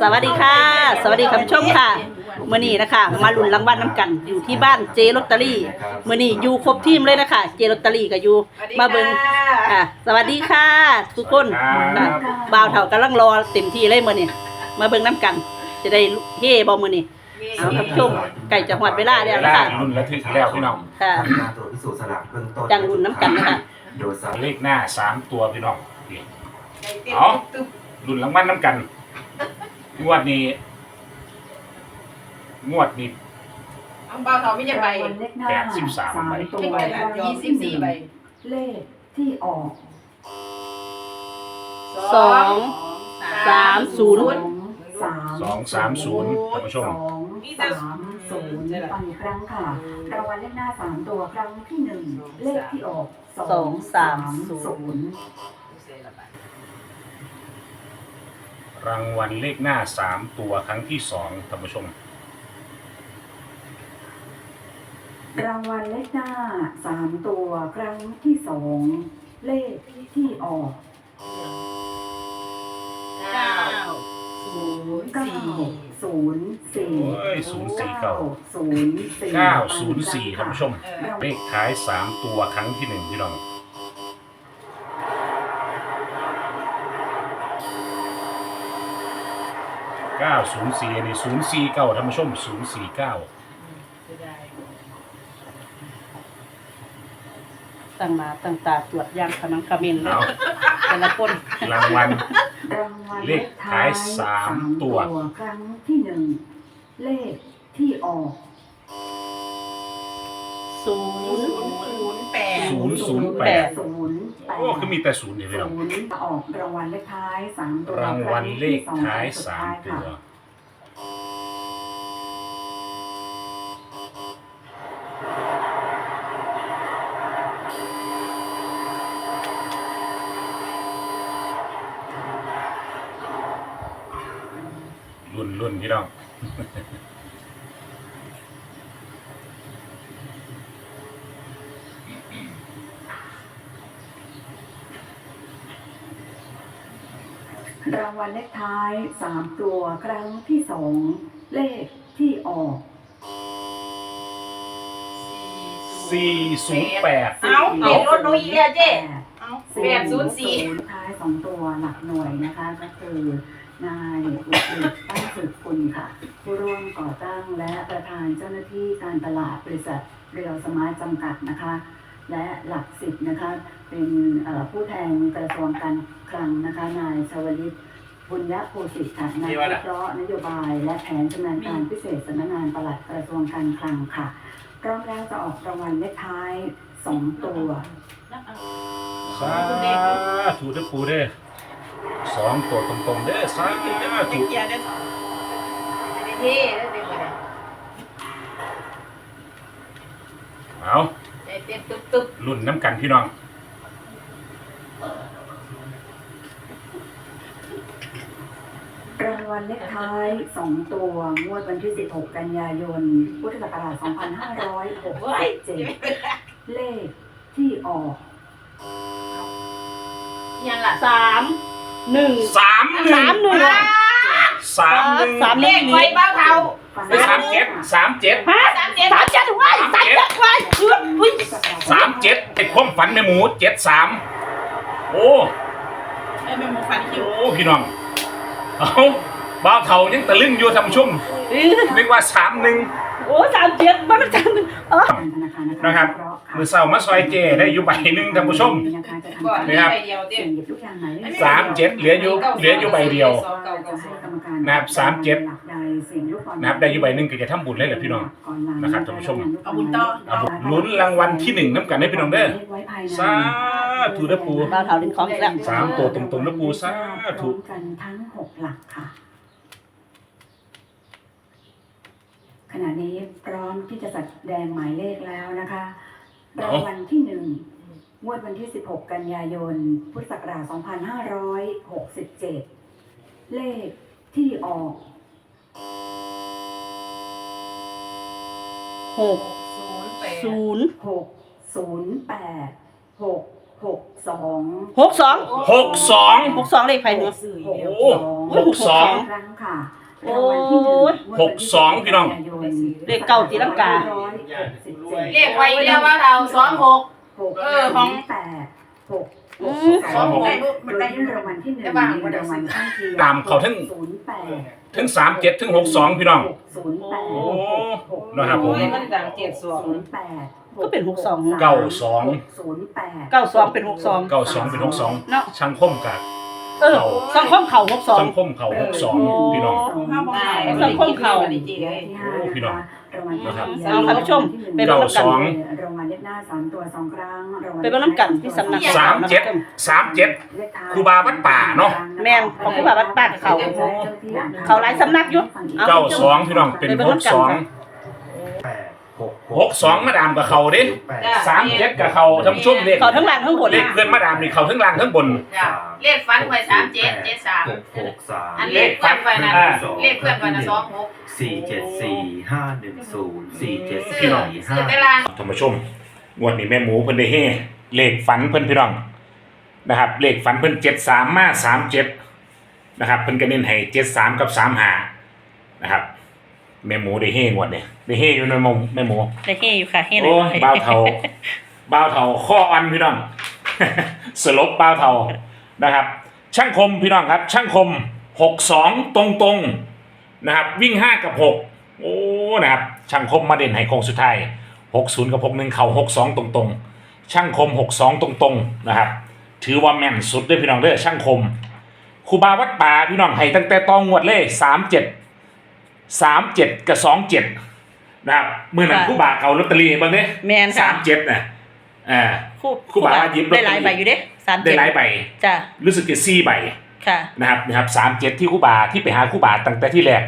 สวัสดีค่ะ สวัสดีคุณผู้ชมค่ะเมื่อนี้นะคะ มาลุ้นรางวัลน้ำกันอยู่ที่บ้านเจลอตเตอรี่เมื่อนี้อยู่ครบทีมเลยนะคะ เจลอตเตอรี่ก็อยู่มาเบิงค่ะ สวัสดีค่ะ ทุกคนครับค่ะบ่าวเฒ่ากำลังรอเต็มที่เลยมื่อนี้มาเบิงน้ำกัน จะได้เฮ่บอมื่อนี้เอาท่านผู้ชมไก่จะหอดเวลาแล้วนะคะรุ่นระทึกแล้วพี่น้องค่ะทำการตรวจพิสูจน์สลากเบื้องต้นจังรุ่นน้ำกันนะคะโดยสารเลขหน้าสามตัวพี่น้องนี่เอารุ่นรางวัลน้ำกัน งวดนี้ งวดนี้เอาเบาเท่าไม่จะไปรางวัลเลขหน้าแปดสิบสามใบ ตัวไม่ไปละยี่สิบสี่ใบเลขที่ออกสอง สามศูนย์ สามสองสามศูนย์ท่านผู้ชสมองสามศูนย์ฟังอีกครั้งค่ะรางวัลเลขหน้าสามตัวครั้งที่หนึ่งเลขที่ออกสองสามศูนย์ รางวัลเลขหน้าสามตัวครั้งที่สองท่านผู้ชม รางวัลเลขหน้าสามตัวครั้งที่สองเลขที่ออกเก้าศูนย์เก้าสี่ศูนย์สี่โอ้ยศูนย์สี่เก้า ศูนย์สี่เก้าศูนย์สี่ท่านผู้ชม เออ เลขท้ายสามตัวครั้งที่หนึ่งพี่น้อง เก้าศูนย์สี่อันนี้ศูนย์สี่เก้าท่านผู้ชมศูนย์สี่เก้าตั้งมาตั้งตาตรวจยางขนังกระเมนเลยเอาแต่ละคนรางวัล รางวัลเลขท้ายสามตัว ครั้งที่หนึ่งเลขที่ออก ศูนย์ศูนย์แปดศู นย์ศูนย์แปดศูนย์แปดโอ้คือมีแต่ศูนย์นี่พี่น้อง ศูนย์ออกรางวัลเลขท้ายสามตัวรางวัลเลขท้ายครั้งที่สามสุดตัวท้ายค่ะรุ่นรุ่นพี่น้อง รางวัลเลขท้ายสามตัวครั้งที่สองเลขที่ออก สี่ศูนย์แปด เอาเด็กรถนุ้ยอีกแล้วเจ๊แปดเอา แปดศูนย์สี่ ท้ายสองตัวหลักหน่วยนะคะก็คือนายอุตริตั้งสืบคุณค่ะ ผู้ร่วมก่อตั้งและประธานเจ้าหน้าที่การตลาดบริษัทเรียวสมาร์ทจำกัดนะคะ และหลักสิบนะคะ เป็นเอ่อผู้แทนกระทรวงการคลังนะคะนายชวลิตบุญยโพสิทธิ์ค่ะนายวิเคราะห์นโยบาย และแผนชำนาญการพิเศษสำนักงานปลัดกระทรวงการคลังค่ะพร้อมแล้วจะออกรางวัลเลขท้ายสองตัวสาธุเด้อปูเด้อสองตัวตรงๆเด้อสาธุเด้อเด็ถูกกเกียร์ได้สองเท่ได้เด็กเลยเอาเต้นเต้นตุ๊บตุ๊บรุ่นน้ำกันพี่น้อง รางวัลเลขท้ายสองตัว งวดวันที่ 16 กันยายน พุทธศักราช 2567 เลขที่ออก ยังล่ะสามหนึ่งสามหนึ่งสามหนึ่งสามหนึ่งสามเลขไว้เบ้าเท่าไปสามเจ็ดสามเจ็ดฮะสามเจ็ดสามเจ็ดไว้สามเจ็ดไว้อุ้ยสามเจ็ดไอ้ความฝันแม่หมูเจ็ดสามโอ้เอ้ยแม่หมูฟันคิวโอ้พี่น้องเอา บ้าวเฒ่ายังตะลึงอยู่ทำชุ่มนึกว่าสามหนึ่ง โอ้สามเจ็ดบ้านสามหนึ่งเออนะครับมือเศร้ามาซอยเจได้อยู่ใบหนึ่งท่านผู้ชม นะคะจะก่อนทำมีการใบเดียวเต้เสี่ยงหยิบลูกยางหมายเลขสามเจ็ดเหลืออยู่เหลืออยู่ใบเดียวว่าจะให้กรรมการนะครับสามเจ็ดหลักใดเสี่ยงลูกบอลนะครับได้อยู่ใบหนึ่งก็จะทำบุญเลยแหละพี่น้องก่อนหลังนะครับท่านผู้ชมเอาบุญต่อเอาบุญลุ้นรางวัลที่หนึ่งน้ำกันให้พี่น้องเด้อไว้ภายในสาธุเด้อปู่บ้าวเฒ่าลิ้นของอีกแล้วสามตัวตรงๆนะปูสาธุพร้อมกันทั้งหกหลักค่ะ ขณะนี้พร้อมที่จะแสดงหมายเลขแล้วนะคะรางวัลที่หนึ่งงวดวันที่ 16 กันยายน พุทธศักราช 2567 เลขที่ออก หกศูนย์แปดศูนย์6 0 8 6หกสองหกสองหกสอง หกสองเลขไผ่เนื้อโอ้หกสอง ครั้งค่ะ โอ้รางวัลที่หนึ่งหกสองพี่น้อง เลขเก้าตีลังกา เลขไว้เรียกว่าเราสองหกหกเออของแปดหกอืม สองหกโดยที่รางวัลที่หนึ่งได้บ้างมีรางวัลข้างเคียงตามเขาทั้ง ศูนย์แปดถึงสามเจ็ดถึงหกสองพี่น้อง ศูนย์แปดโอ้นะครับผมมันดังเจ็ดสอง ศูนย์แปดก็เป็นหกสอง เก้าสอง ศูนย์แปด เก้าสองเป็นหกสอง เก้าสองเป็นหกสองเนาะ ช่างคมกับ เออสังคมเข่าหกสองช่างคมเขาหกสองพี่น้อง สังคมเขาดีจีเลยที่ห้าโอ้พี่น้องรางวัลที่นะครับสี่เอาค่ะผู้ชมไปเก้าเบิ่งสองรางวัลเลขหน้าสามตัวสองครั้งรางวัลไปเบิ่งน้ำกันที่สำนักสามเจ็ดสามเจ็ดเลขท้ยครูบาวัดป่าเนาะแม่นของครูบาวัดป่ากับเขา เขาหลายสำนักอยู่เอาเก้าสองพี่น้องเป็นไปเบิ่หงกน้ำกันสองค่ะแปด หกหกสองมาดามกับเขาดิแปดสามเจ็ดกับเขาทั้งชุ่มเลขเขาทั้งล่างทั้งบนเลขเพื่อนมาดามนี่เขาทั้งล่างทั้งบนจ้ะเลขฟันไว้สามเจ็ดเจ็ดสามหกหกสามอันเลขเพื่อนไว้นะอ่าเลขเพื่อนไว้นะสองหกสี่เจ็ดสี่ห้าหนึ่งศูนย์สี่เจ็ดพี่สี่น้องห้าซื้อแต่ลางท่านผู้ชมงวดนี้แม่หมูเพิ่นได้เฮ่เลขฝันเพิ่นพี่น้องนะครับ เลขฝันเพิ่นเจ็ดสามมาสามเจ็ดนะครับเพิ่นก็เน้นให้เจ็ดสามกับสามหานะครับ แม่หมูได้เฮ่งวดเนี่ยได้เฮ่อยู่ในมุมแม่หมูได้เฮอยู่ค่ะเฮหน่โอ้อยยบ้าวเทาบ้าวเทาข้ออันพี่น้อง สลบบ้าวเทานะครับ ช่างคมพี่น้องครับ ช่างคมหกสองตรงตรงๆนะครับ วิ่งห้ากับหกโอ้นะครับช่างคมมาเด่นให้โค้งสุดท้ายหกศูนย์กับหกหนึ่งเข่าหกสองตรงตรงๆช่างคมหกสองตรงตรงๆนะครับ ถือว่าแม่นสุดเด้วยพี่น้องเด้อช่างคมครูบาวัดป่าพี่น้องให้ตั้งแต่ตองงวดเลยสามเจ็ด สามเจ็ดกับสองเจ็ดนะครับเมื่อนั้นครูบาเขาลอตเตอรี่บางเนี่ยแมนสาค่ะมเจ็ดนะอ่า คู่ครูบาว่าหยิบลอตเตอรี่ ได้หลายใบอยู่เด้สามได้เจ็ดหลายใบจ้ะรู้สึกจะสี่ใบค่ะ นะครับนะครับสามเจ็ดที่ครูบาที่ไปหาครูบาตั้งแต่ที่แรก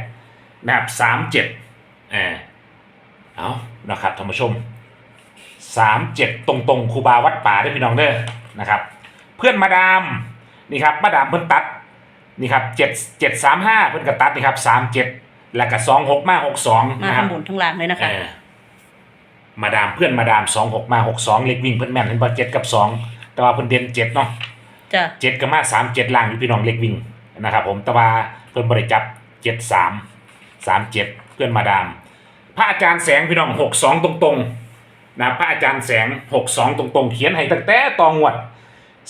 นะครับสามเจ็ดอ่าเอานะครับท่านผู้ชมสามเจ็ดตรงตรงๆครูบาวัดป่าได้อพี่น้องเด้อนะครับ เพื่อนมาดามนี่ครับมาดามเพิ่นตัดนี่ครับเจ็ดเจ็ดสามห้าเพิ่นก็ตัดนี่ครับสามเจ็ด แล้วก็สองหกมาหกสองมานะครับทำบุญทั้งล่างเลยนะคะ เออมาดามเพื่อนมาดามสองหกมาหกสองเล็กวิ่งเพิ่นแม่นเพิ่นบ่เจ็ดกับสองแต่ว่าเพิ่นเด่นเจ็ดเนาะจ้ะเจ็ดกับมาสามเจ็ดล่างอยู่พี่น้องเล็กวิ่งนะครับผมแต่ว่าเพิ่นบริจับเจ็ดสามสามเจ็ดเพื่อนมาดาม พระอาจารย์แสงพี่น้องหกสองตรงๆนะพระอาจารย์แสงหกสองตรงๆ เขียนให้ตั้งแต่ตองวด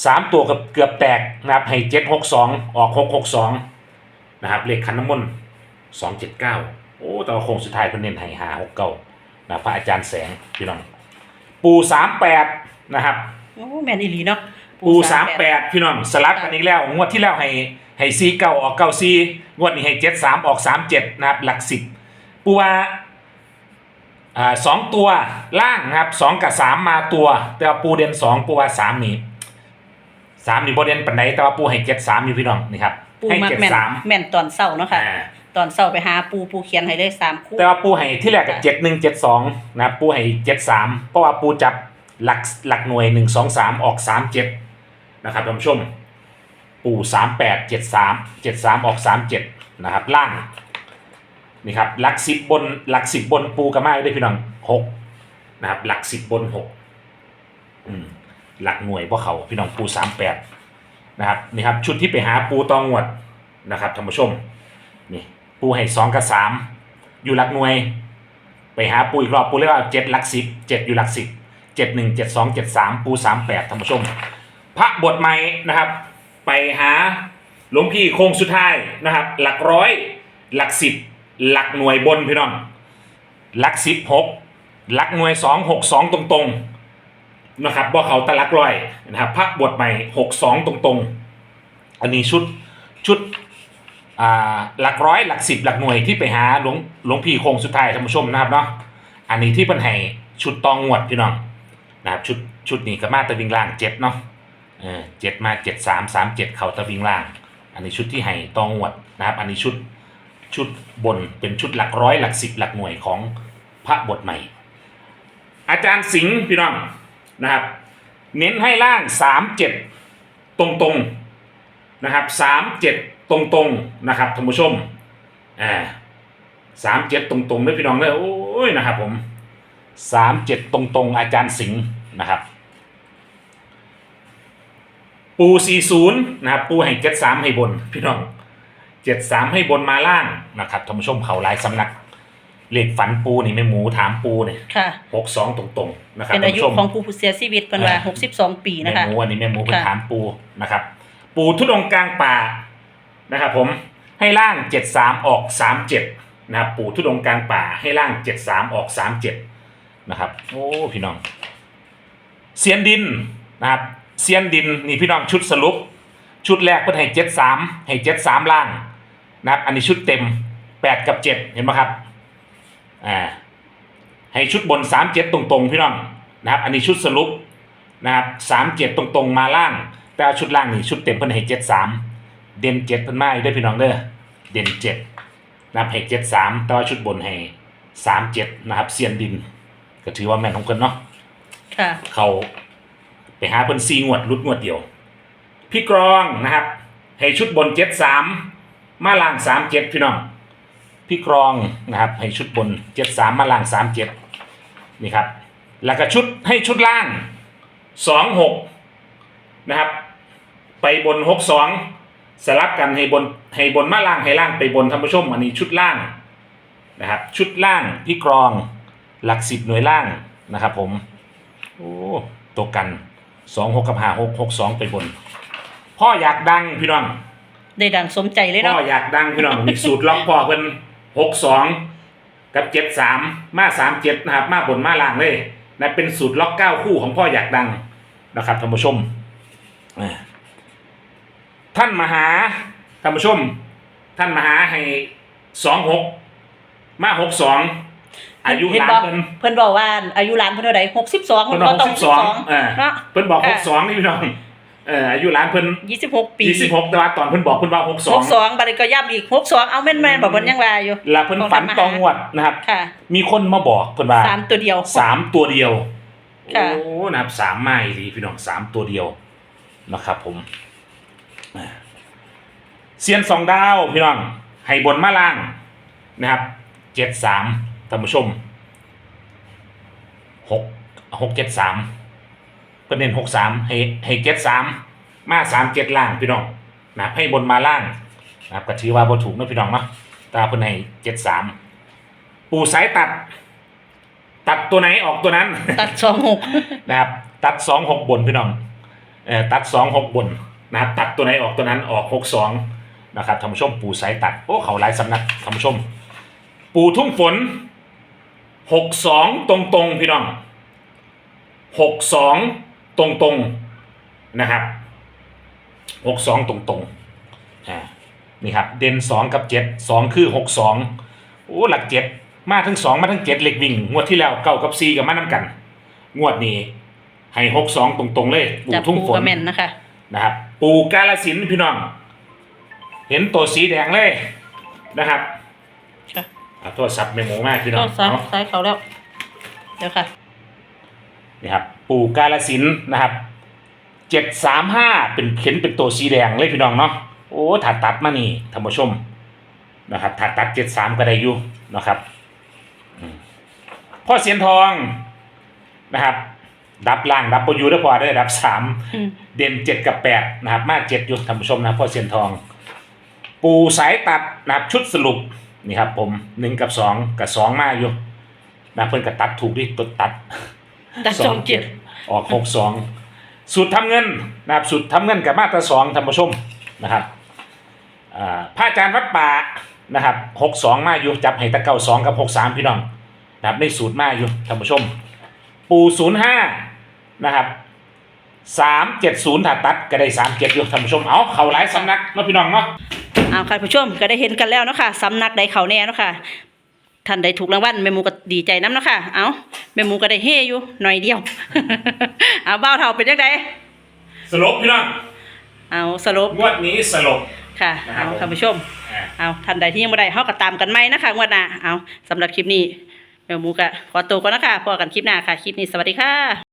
สามตัวกับเกือบแตกนะครับให้เจ็ดหกสองออกหกหกสองนะครับเลขคันน้ำมนต์ สองเจ็ดเก้าโอ้แต่ว่าโค้งสุดท้ายเพิ่นเน้นให้หาหกเก้านะพระอาจารย์แสงพี่น้อง ปูสามแปดนะครับ โอ้แมนอีหลีเนาะปูสามแปดพี่น้องสลับกันอีกแล้ว งวดที่แล้วให้ให้ซีเก้าออกเก้าซีงวดนี้ให้เจ็ดสามออกสามเจ็ดนะครับ หลักสิบปูว่าอ่าสองตัวล่างนะครับสองกับสามมาตัว แต่ว่าปูเด่นสองปูว่าสามนี่สามนี่โบเด่นปันไหนแต่ว่าปูให้เจ็ดสามอยู่พี่น้องนี่ครับปูให้มักเจ็ดแม่นสามแม่นตอนเศร้าเนาะค่ะ อ่า ตอนเศร้าไปหาปูปูเขียนให้เลยสามคู่ แต่ว่าปูให้ที่แรกกับเจ็ดหนึ่งเจ็ดสองนะครับปูให้เจ็ดสามเพราะว่าปูจับหลักหลักหน่วยหนึ่งสองสามออกสามเจ็ดนะครับท่านผู้ชม ปูสามแปดเจ็ดสามเจ็ดสามออกสามเจ็ดนะครับล่างนี่ครับหลักสิบบนหลักสิบบนปูกระมาได้พี่น้องหกนะครับหลักสิบบนหกอืมหลักหน่วยพวกเขาพี่น้องปูสามแปดนะครับนี่ครับชุดที่ไปหาปูตองวดนะครับท่านผู้ชมนี่ ปูให้สองกับสามอยู่หลักหน่วย ไปหาปูอีกรอบปูเรียกว่าเจ็ดหลักสิบเจ็ดอยู่หลักสิบเจ็ดหนึ่งเจ็ดสองเจ็ดสามปูสามแปดท่านผู้ชม พระบทใหม่นะครับ ไปหาหลวงพี่โค้งสุดท้ายนะครับ หลักร้อย หลักสิบหลักหน่วยบนพี่น้องหลักสิบหกหลักหน่วยสองหกสองตรงๆนะครับบ่เขาแตะลักร้อยนะครับพระบทใหม่หกสองตรงๆ อันนี้ชุดชุด อ่าหลักร้อยหลักสิบหลักหน่วยที่ไปหาหลวงหลวงพี่โคงสุดท้ายท่านผู้ชมนะครับเนาะอันนี้ที่เป็นให้ชุดตองงวดพี่น้องนะครับชุดชุดนี้ก็มาตะวิงล่างเจ็ดเนาะเออเจ็ดมาเจ็ดสามสามเจ็ดเขาตะวิงล่าง อันนี้ชุดที่ให้ตองงวดนะครับ อันนี้ชุดชุดบนเป็นชุดหลักร้อยหลักสิบหลักหน่วยของพระบทใหม่ อาจารย์สิงห์พี่น้องนะครับ เน้นให้ล่างสามเจ็ดตรงๆนะครับสามเจ็ด ตรงตรงๆนะครับท่านผู้ชมอ่าสามเจ็ดตรงตรงๆด้วยพี่น้องเลยโอ้ยนะครับ ผมสามเจ็ดตรงตรงๆ อาจารย์สิงห์นะครับ ปูสี่ศูนย์นะครับปูให้เจ็ดสามให้บน พี่น้องเจ็ดสามให้บนมาล่างนะครับท่านผู้ชมเขาหลายสำนักเลขฝันปูนี่แม่หมูถามปูเนี่ยค่ะหกสองตรงๆนะครับเป็นอายุท่านผู้ชมของผู้เสียชีวิตเป็นว่าอ่าหกสิบสองปีนะคะแม่หมูอันนี้แม่หมูเพิ่นค่ะถามปูนะครับ ปูทุดงค์กลางป่า นะครับผมให้ล่างเจ็ดสามออกสามเจ็ดนะครับ ปูทุดงค์กลางป่าให้ล่างเจ็ดสามออกสามเจ็ดนะครับ โอ้พี่น้องเซียนดินนะครับเซียนดินนี่พี่น้องชุดสรุป ชุดแรกเพิ่นให้เจ็ดสามให้เจ็ดสามล่างนะครับ อันนี้ชุดเต็มแปดกับเจ็ดเห็นไหมครับอ่าให้ชุดบนสามเจ็ดตรงๆ พี่น้องนะครับ อันนี้ชุดสรุปนะครับสามเจ็ดตรงๆ มาล่าง แต่ชุดล่างนี่ชุดเต็มเพิ่นให้เจ็ดสาม เด่นเจ็ดเพิ่นมาอีกเด้อพี่น้องเด้อเด่นเจ็ดนะครับให้เจ็ดสามแต่ว่าชุดบนให้สามเจ็ดนะครับเซียนดิน ก็ถือว่าแม่นของเพิ่นเนาะค่ะ เขาไปหาเพิ่นซีงวดรุดงวดเดียว พี่กรองนะครับ ให้ชุดบนเจ็ดสามมาล่างสามเจ็ดพี่น้องพี่กรองนะครับให้ชุดบนเจ็ดสามมาล่างสามเจ็ดนี่ครับ แล้วก็ชุดให้ชุดล่างสองหกนะครับ ไปบนหกสอง สลับกันให้บนให้บนมาล่างให้ล่างไปบนท่านผู้ชมอันนี้ชุดล่างนะครับชุดล่างพี่กรองหลักสิบหน่วยล่างนะครับผมโอ้ตัวกันสองหกกับห้าหกหกสองไปบน พ่ออยากดังพี่น้องได้ดังสมใจเลยพ่เนาะออยากดังพี่น้องมีสูตรล็อกพ่อเพิ่นหกสองกับเจ็ดสามมาสามเจ็ดนะครับมาบนมาล่างเลยนะเป็นสูตรล็อกเก้าคู่ของพ่ออยากดังนะครับท่านผู้ชมอ่า ท่านมหาท่านผู้ชม ท่านมหาให้สองหกมาหกสองอายุเห็นหลานบอกเพิ่นเพิ่นบอกว่าอายุหลานเพิ่นเท่าไหร่หกสิบสองเพิ่นบอกหกสิบสองอ่าเนาะเพิ่นบอกหค่ะกสองนี่พี่น้องเอ่ออายุหลานเพิ่นยี่สิบหกปียี่สิบหกแต่ว่าตอนเพิ่นบอกเพิ่นว่าหกสหองกสองบัดนี้ก็ย้ำอีกหกสองเอาแม่นแม่นๆบอกเพิ่นยังว่าอยู่แล้วเพิ่นฝันตองงวดนะครับค่ะมีคนมาบอกเพิ่นว่าสามตัวเดียวสามตัวเดียวค่ะโอ้นะครับสามไม้ดีพี่น้องสามตัวเดียวนะครับผมอ่า เซียนสองดาวพี่น้องให้บนมาล่างนะครับเจ็ดสามท่านผู้ชมหกหกเจ็ดสามเพิ่นเน้นหกสามให้ให้เจ็ดสามมาสามเจ็ดล่างพี่น้องนะครับให้บนมาล่างนะครับก็ถือว่าบ่ถูกเนอะพี่น้องเนาะแตว่าเพิ่นให้เจ็ดสามปูสายตัด ตัดตัวไหนออกตัวนั้น ตัดสองหกนะครับ ตัดสองหกบนพี่น้องเอ่อตัดสองหกบน นะครับตัดตัวไหนออกตัวนั้นออกหกสองนะครับท่านผู้ชมปูสายตัดโอ้เขาหลายสำนักท่านผู้ชม ปูทุ่งฝนหกสองตรงตรงพี่น้องหกสองตรงตรงนะครับหกสองตรงตรงอ่านี่ครับเด่นสองกับเจ็ดสองคือหกสองโอ้หลักเจ็ดมาทั้งสองมาทั้งเจ็ดเหล็กวิ่ง งวดที่แล้วเก้ากับซีกับมาน้ำกัน งวดนี้ให้หกสองตรงๆเลยปูทุ่งปูฝนกระแม่นนะคะ นะครับปูกาลสินธุ์พี่น้อง เห็นตัวสีแดงเลยนะครับค่ะเอาโทรศัพท์เมโมมากพี่น้ก็องซ้ายเอาซ้ายเขาแล้ว เดี๋ยวค่ะ นี่ครับปูกาลสินธุ์นะครับเจ็ดสามห้าเป็นเข็นเป็นตัวสีแดงเลยพี่น้องเนาะโอ้ถัดตัดมานี่ท่านผู้ชมนะครับถัดตัดเจ็ดสามก็ได้อยู่นะครับอืมพ่อเสียนทองนะครับ ดับล่างดับปยูได้พอได้ดับสามอืม เด่นเจ็ดกับแปดนะครับมาเจ็ดอยู่ท่านผู้ชมนะพ่อเสียนทอง ปูสายตัดนะครับชุดสรุปนี่ครับผมหนึ่งกับสองกับสองมาอยู่นะเพื่อนกับตัดถูกดิตัวตัดตัดสองเจ็ดออกหกสองสูตรทำเงินนะครับสูตรทำเงินกับมาตราสองท่านผู้ชมนะครับอ่าพระอาจารย์วัดป่านะครับหกสองมาอยู่จับให้ตะเก้าสองกับหกสามพี่น้องนะครับในสูตรมาอยู่ท่านผู้ชม ปูศูนย์ห้า นะครับสามเจ็ดศูนย์ถัดตัดก็ได้สามเจ็ดอยู่ท่านผู้ชมเอาเขาหลายสำนักเนาะพี่น้องเนาะเอาค่ะผู้ชมก็ได้เห็นกันแล้วเนาะค่ะสำนักใดเขาแน่เนาะค่ะท่านใดถูกรางวัลแม่หมูก็ดีใจน้ำเนาะค่ะเอาแม่หมูก็ได้เฮอยู่หน่อยเดียว เอาเบ้าเท่าเป็นยังไงสรุปพี่น้องเอาสรุปงวดนี้สรุปค่ะนะครับเอาผมท่านผู้ชมอ่าเอาท่านใดที่ยังไม่ได้เขาก็ตามกันไหมนะคะงวดหน้าเอาสำหรับคลิปนี้แม่หมูก็ขอตัวก่อนนะคะพอกันคลิปหน้าค่ะคลิปนี้สวัสดีค่ะ